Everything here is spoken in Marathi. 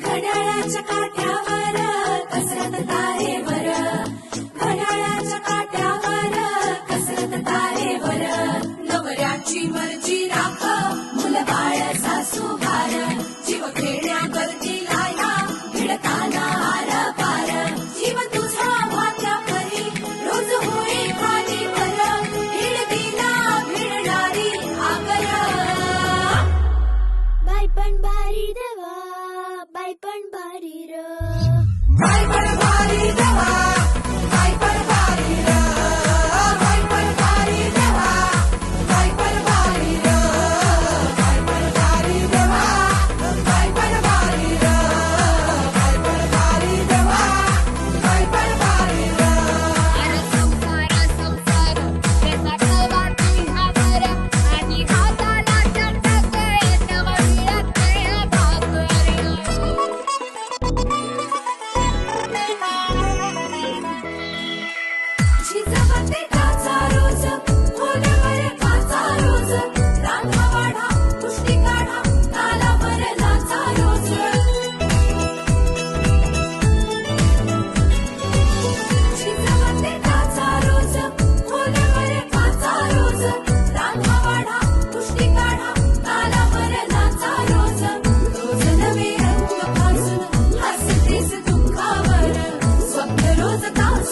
घड्याळाच्या काठ्यावर कसरत तारेवर घड्याळाच्या काठ्यावर कसरत तारेवर नवऱ्याची मर्जी राख मुलबाळ सासू भार जीव खेळण्याकरती I burn by